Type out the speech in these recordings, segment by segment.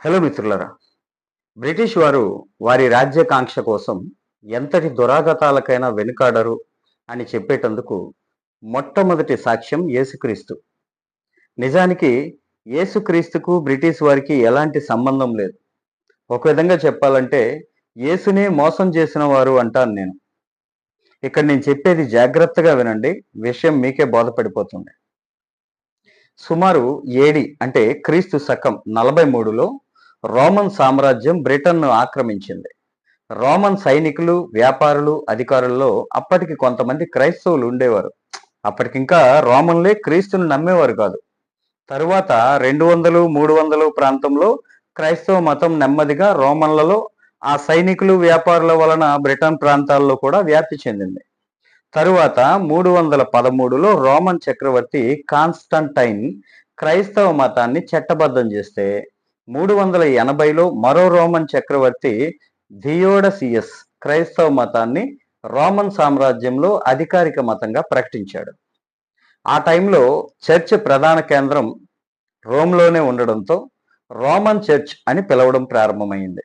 Hello మిత్రులరా British వారు వారి రాజ్యాకాంక్ష కోసం ఎంతటి దురాగతాలకైనా వెనుకాడరు అని చెప్పేటందుకు మొట్టమొదటి సాక్ష్యం యేసుక్రీస్తు. నిజానికి యేసుక్రీస్తుకు బ్రిటిష్ వారికి ఎలాంటి సంబంధం లేదు. ఒక విధంగా చెప్పాలంటే యేసునే మోసం చేసిన వారు అంటాను నేను. ఇక్కడ నేను చెప్పేది జాగ్రత్తగా వినండి విషయం మీకే బోధపడిపోతుంది. సుమారు ఏడి అంటే క్రీస్తు శకం నలభై మూడులో రోమన్ సామ్రాజ్యం బ్రిటన్ను ఆక్రమించింది. రోమన్ సైనికులు వ్యాపారులు అధికారుల్లో అప్పటికి కొంతమంది క్రైస్తవులు ఉండేవారు. అప్పటికింకా రోమన్లే క్రీస్తును నమ్మేవారు కాదు. తరువాత రెండు వందలు మూడు వందలు ప్రాంతంలో క్రైస్తవ మతం నెమ్మదిగా రోమన్లలో ఆ సైనికులు వ్యాపారుల వలన బ్రిటన్ ప్రాంతాల్లో కూడా వ్యాప్తి చెందింది. తరువాత మూడు వందల పదమూడులో రోమన్ చక్రవర్తి కాన్స్టంటైన్ క్రైస్తవ మతాన్ని చట్టబద్ధం చేస్తే మూడు వందల ఎనభైలో మరో రోమన్ చక్రవర్తి థియోడసియస్ క్రైస్తవ మతాన్ని రోమన్ సామ్రాజ్యంలో అధికారిక మతంగా ప్రకటించాడు. ఆ టైంలో చర్చ్ ప్రధాన కేంద్రం రోమ్లోనే ఉండడంతో రోమన్ చర్చ్ అని పిలవడం ప్రారంభమైంది.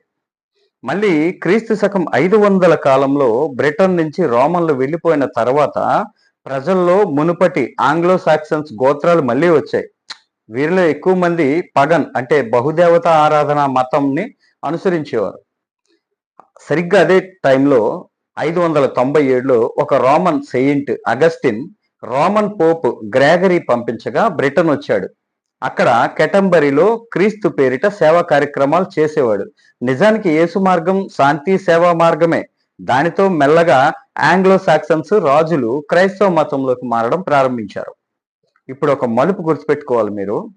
మళ్ళీ క్రీస్తు శకం ఐదు వందల కాలంలో బ్రిటన్ నుంచి రోమన్లు వెళ్ళిపోయిన తర్వాత ప్రజల్లో మునుపటి ఆంగ్లో సాక్సన్స్ గోత్రాలు మళ్ళీ వచ్చాయి. వీరిలో ఎక్కువ మంది పగన్ అంటే బహుదేవత ఆరాధన మతంని అనుసరించేవారు. సరిగ్గా అదే టైంలో ఐదు వందల తొంభై ఏడులో ఒక Roman Saint Augustine Roman Pope Gregory పంపించగా Britain వచ్చాడు. అక్కడ కెటంబరిలో క్రీస్తు పేరిట సేవా కార్యక్రమాలు చేసేవాడు. నిజానికి యేసు మార్గం శాంతి సేవా మార్గమే. దానితో మెల్లగా ఆంగ్లో సాక్సన్స్ రాజులు క్రైస్తవ మతంలోకి మారడం ప్రారంభించారు. ఇప్పుడు ఒక మలుపు గుర్తుపెట్టుకోవాలి మీరు.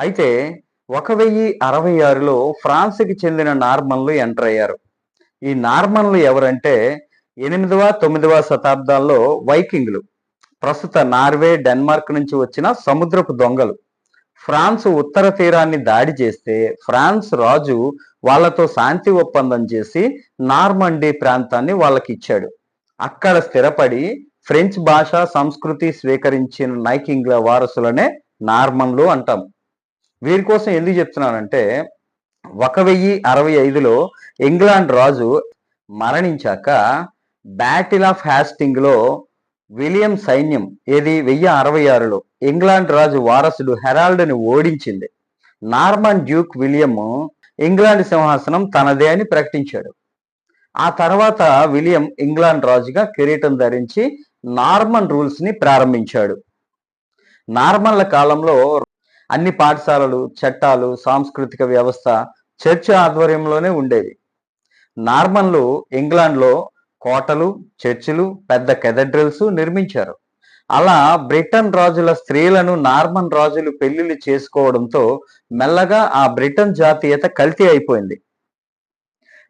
అయితే ఒక వెయ్యి అరవై ఆరులో ఫ్రాన్స్కి చెందిన నార్మన్లు ఎంటర్ అయ్యారు. ఈ నార్మన్లు ఎవరంటే ఎనిమిదవ తొమ్మిదవ శతాబ్దాల్లో వైకింగ్లు. ప్రస్తుత నార్వే డెన్మార్క్ నుంచి వచ్చిన సముద్రపు దొంగలు. ఫ్రాన్స్ ఉత్తర తీరాన్ని దాడి చేస్తే ఫ్రాన్స్ రాజు వాళ్ళతో శాంతి ఒప్పందం చేసి నార్మండీ ప్రాంతాన్ని వాళ్ళకి ఇచ్చాడు. అక్కడ స్థిరపడి ఫ్రెంచ్ భాష సంస్కృతి స్వీకరించిన నైకింగ్ల వారసులనే నార్మన్లు అంటాం. వీరి కోసం ఎందుకు చెప్తున్నానంటే ఒక వెయ్యి అరవై ఐదులో ఇంగ్లాండ్ రాజు మరణించాక బ్యాటిల్ ఆఫ్ హ్యాస్టింగ్లో విలియం సైన్యం ఏది వెయ్యి అరవై ఆరులో ఇంగ్లాండ్ రాజు వారసుడు హెరాల్డ్ని ఓడించింది. నార్మన్ డ్యూక్ విలియం ఇంగ్లాండ్ సింహాసనం తనదే అని ప్రకటించాడు. ఆ తర్వాత విలియం ఇంగ్లాండ్ రాజుగా కిరీటం ధరించి నార్మన్ రూల్స్ని ప్రారంభించాడు. నార్మన్ల కాలంలో అన్ని పాఠశాలలు చట్టాలు సాంస్కృతిక వ్యవస్థ చర్చ్ ఆధ్వర్యంలోనే ఉండేవి. నార్మన్లు ఇంగ్లాండ్లో కోటలు చర్చిలు పెద్ద కెథడ్రల్స్ నిర్మించారు. అలా బ్రిటన్ రాజుల స్త్రీలను నార్మన్ రాజులు పెళ్ళిళ్ళు చేసుకోవడంతో మెల్లగా ఆ బ్రిటన్ జాతీయత కల్తీ అయిపోయింది.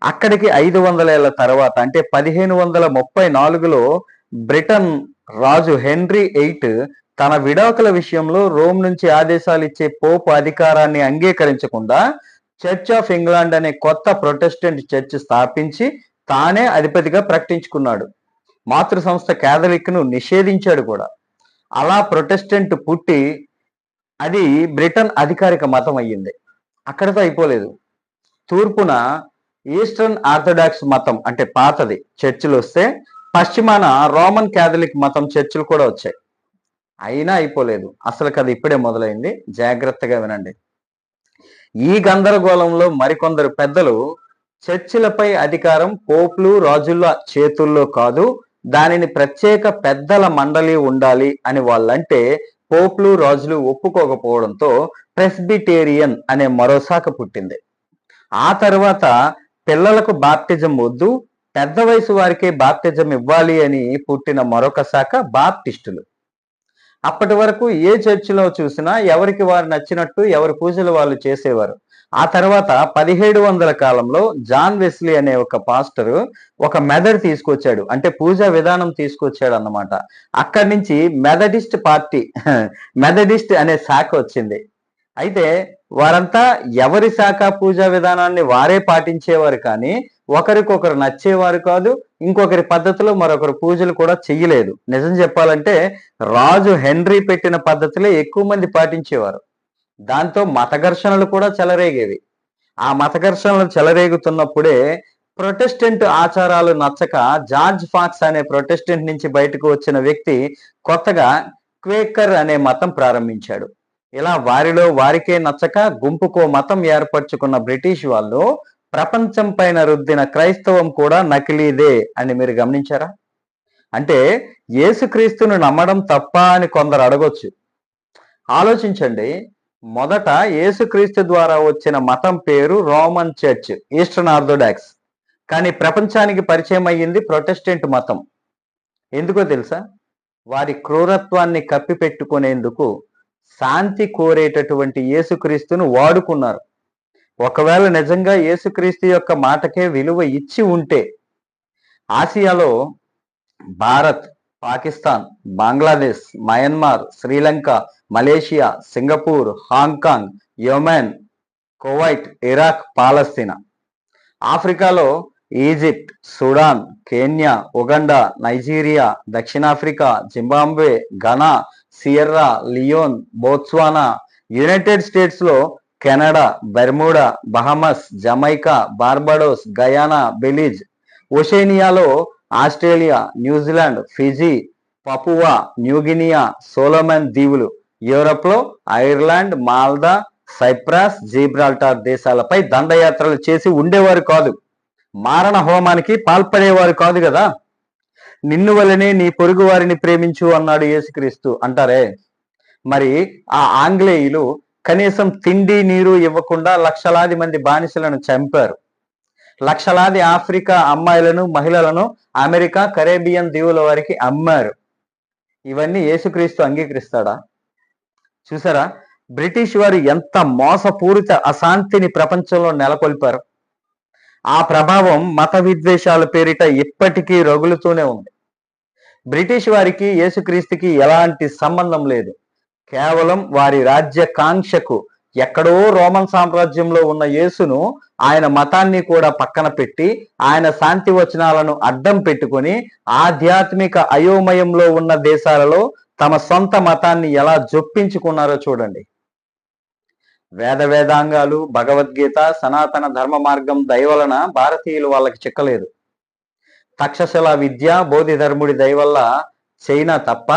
అక్కడికి ఐదు వందల ఏళ్ళ తర్వాత అంటే పదిహేను వందల ముప్పై నాలుగులో బ్రిటన్ రాజు హెన్రీ ఎయిట్ తన విడాకుల విషయంలో రోమ్ నుంచి ఆదేశాలు ఇచ్చే పోప్ అధికారాన్ని అంగీకరించకుండా చర్చ్ ఆఫ్ ఇంగ్లాండ్ అనే కొత్త ప్రొటెస్టెంట్ చర్చ్ స్థాపించి తానే అధిపతిగా ప్రకటించుకున్నాడు. మాతృ సంస్థ క్యాథలిక్ను నిషేధించాడు కూడా. అలా ప్రొటెస్టెంట్ పుట్టి అది బ్రిటన్ అధికారిక మతం అయ్యింది. అక్కడితో అయిపోలేదు. తూర్పున ఈస్టర్న్ ఆర్థడాక్స్ మతం అంటే పాతది. చర్చిలు వస్తే పశ్చిమాన రోమన్ క్యాథలిక్ మతం చర్చిలు కూడా వచ్చాయి. అయినా అయిపోలేదు. అసలు కథ ఇప్పుడే మొదలైంది. జాగ్రత్తగా వినండి. ఈ గందరగోళంలో మరికొందరు పెద్దలు చర్చిలపై అధికారం పోపులు రాజుల చేతుల్లో కాదు దానిని ప్రత్యేక పెద్దల మండలి ఉండాలి అని వాళ్ళంటే పోపులు రాజులు ఒప్పుకోకపోవడంతో ప్రెస్బిటేరియన్ అనే మరో శాఖ పుట్టింది. ఆ తర్వాత పిల్లలకు బాప్టిజం వద్దు పెద్ద వయసు వారికే బాప్తిజం ఇవ్వాలి అని పుట్టిన మరొక శాఖ బాప్టిస్టులు అప్పటి వరకు ఏ చర్చిలో చూసినా ఎవరికి వారు నచ్చినట్టు ఎవరి పూజలు వాళ్ళు చేసేవారు. ఆ తర్వాత పదిహేడు వందల కాలంలో జాన్ వెస్లీ అనే ఒక పాస్టర్ ఒక మెథడ్ తీసుకొచ్చాడు. అంటే పూజా విధానం తీసుకొచ్చాడు అన్నమాట. అక్కడి నుంచి మెథడిస్ట్ పార్టీ మెథడిస్ట్ అనే శాఖ వచ్చింది. అయితే వారంతా ఎవరి శాఖ పూజా విధానాన్ని వారే పాటించేవారు కానీ ఒకరికొకరు నచ్చేవారు కాదు ఇంకొకరి పద్ధతిలో మరొకరు పూజలు కూడా చెయ్యలేదు. నిజం చెప్పాలంటే రాజు హెన్రీ పెట్టిన పద్ధతిలో ఎక్కువ మంది పాటించేవారు. దాంతో మత ఘర్షణలు కూడా చెలరేగేవి. ఆ మత ఘర్షణలు చెలరేగుతున్నప్పుడే ప్రొటెస్టెంట్ ఆచారాలు నచ్చక జార్జ్ ఫాక్స్ అనే ప్రొటెస్టెంట్ నుంచి బయటకు వచ్చిన వ్యక్తి కొత్తగా క్వేకర్ అనే మతం ప్రారంభించాడు. ఇలా వారిలో వారికే నచ్చక గుంపుకో మతం ఏర్పరచుకున్న బ్రిటిష్ వాళ్ళు ప్రపంచం పైన రుద్దిన క్రైస్తవం కూడా నకిలీదే అని మీరు గమనించారా? అంటే యేసుక్రీస్తును నమ్మడం తప్ప అని కొందరు అడగొచ్చు. ఆలోచించండి మొదట యేసుక్రీస్తు ద్వారా వచ్చిన మతం పేరు రోమన్ చర్చ్ ఈస్టర్న్ ఆర్థోడాక్స్. కానీ ప్రపంచానికి పరిచయం అయ్యింది ప్రొటెస్టెంట్ మతం. ఎందుకో తెలుసా? వారి క్రూరత్వాన్ని కప్పిపెట్టుకునేందుకు శాంతి కోరేటటువంటి యేసుక్రీస్తును వాడుకున్నారు. ఒకవేళ నిజంగా యేసుక్రీస్తు యొక్క మాటకే విలువ ఇచ్చి ఉంటే ఆసియాలో Bharat Pakistan Bangladesh Myanmar Sri Lanka Malaysia Singapore Hong Kong Yemen Kuwait Iraq Palestine. ఆఫ్రికాలో Egypt Sudan Kenya Uganda Nigeria దక్షిణాఫ్రికా Zimbabwe Ghana Sierra Leone Botswana United స్టేట్స్లో Canada Bermuda Bahamas Jamaica Barbados Guyana Belize ఒషేనియాలో Australia New Zealand Fiji Papua New Guinea Solomon దీవులు యూరప్లో Ireland Malta Cyprus Gibraltar దేశాలపై దండయాత్రలు చేసి ఉండేవారు కాదు. మారణ హోమానికి పాల్పడేవారు కాదు కదా? నిన్ను వలనే నీ పొరుగు వారిని ప్రేమించు అన్నాడు యేసుక్రీస్తు. అంటారే? మరి ఆ ఆంగ్లేయులు కనీసం తిండి నీరు ఇవ్వకుండా లక్షలాది మంది బానిసలను చంపారు. లక్షలాది ఆఫ్రికా అమ్మాయిలను మహిళలను అమెరికా కరేబియన్ దీవుల వారికి అమ్మారు. ఇవన్నీ యేసుక్రీస్తు అంగీకరిస్తాడా? చూసారా? బ్రిటిష్ వారు ఎంత మోసపూరిత అశాంతిని ప్రపంచంలో నెలకొల్పారు. ఆ ప్రభావం మత విద్వేషాల పేరిట ఇప్పటికీ రగులుతూనే ఉంది. బ్రిటిష్ వారికి యేసుక్రీస్తుకి ఎలాంటి సంబంధం లేదు. కేవలం వారి రాజ్య కాంక్షకు ఎక్కడో రోమన్ సామ్రాజ్యంలో ఉన్న యేసును ఆయన మతాన్ని కూడా పక్కన పెట్టి ఆయన శాంతి వచనాలను అడ్డం పెట్టుకొని ఆధ్యాత్మిక అయోమయంలో ఉన్న దేశాలలో తమ సొంత మతాన్ని ఎలా జొప్పించుకున్నారో చూడండి. వేద వేదాంగాలు భగవద్గీత సనాతన ధర్మ మార్గం దయవలన భారతీయులు వాళ్ళకి చిక్కలేదు. తక్షశిల విద్య బోధిధర్ముడి దయవల్ల చైనా తప్ప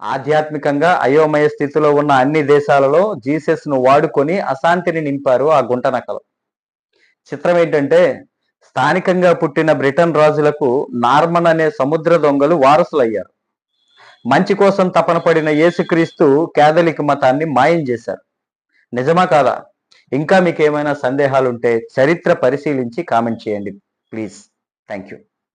ఆధ్యాత్మికంగా అయోమయ స్థితిలో ఉన్న అన్ని దేశాలలో జీసస్ను వాడుకొని అశాంతిని నింపారు ఆ గుంటనకలు చిత్రం ఏంటంటే స్థానికంగా పుట్టిన బ్రిటన్ రాజులకు నార్మన్ అనే సముద్ర దొంగలు వారసులయ్యారు. మంచి కోసం తపన పడిన యేసుక్రీస్తు కేథలిక్ మతాన్ని మాయం చేశారు. నిజమా కాదా? ఇంకా మీకు ఏమైనా సందేహాలు ఉంటే చరిత్ర పరిశీలించి కామెంట్ చేయండి. ప్లీజ్. Thank you